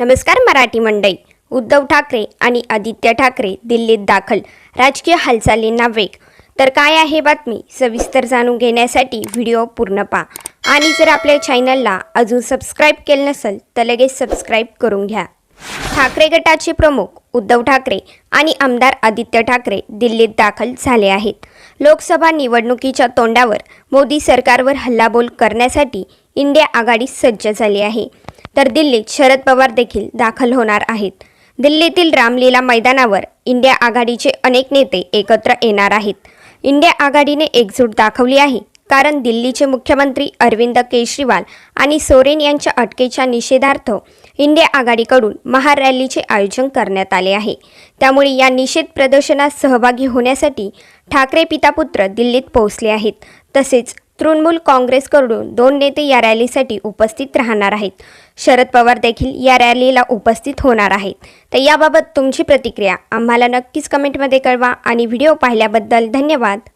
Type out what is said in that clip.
नमस्कार मराठी मंडई उद्धव ठाकरे आणि आदित्य ठाकरे दिल्लीत दाखल. राजकीय हालचालींना वेग. तर काय आहे बातमी? सविस्तर जाणून घेण्यासाठी व्हिडिओ पूर्ण पहा. आणि जर आपल्या चॅनलला अजून सबस्क्राईब केलं नसेल तर लगेच सबस्क्राईब करून घ्या. ठाकरे गटाचे प्रमुख उद्धव ठाकरे आणि आमदार आदित्य ठाकरे दिल्लीत दाखल झाले आहेत. लोकसभा निवडणुकीच्या तोंडावर मोदी सरकारवर हल्लाबोल करण्यासाठी इंडिया आघाडी सज्ज झाली आहे. तर दिल्लीत शरद पवार देखील दाखल होणार आहेत. दिल्लीतील रामलीला मैदानावर इंडिया आघाडीचे अनेक नेते एकत्र येणार आहेत. इंडिया आघाडीने एकजूट दाखवली आहे. कारण दिल्लीचे मुख्यमंत्री अरविंद केजरीवाल आणि सोरेन यांच्या अटकेच्या निषेधार्थ इंडिया आघाडीकडून महारॅलीचे आयोजन करण्यात आले आहे. त्यामुळे या निषेध प्रदर्शनात सहभागी होण्यासाठी ठाकरे पितापुत्र दिल्लीत पोहोचले आहेत. तसेच तृणमूल काँग्रेसकडून दोन नेते या रॅलीसाठी उपस्थित राहणार आहेत. शरद पवार देखील या रॅलीला उपस्थित होणार आहेत. तर याबाबत तुमची प्रतिक्रिया आम्हाला नक्कीच कमेंटमध्ये कळवा आणि व्हिडिओ पाहिल्याबद्दल धन्यवाद.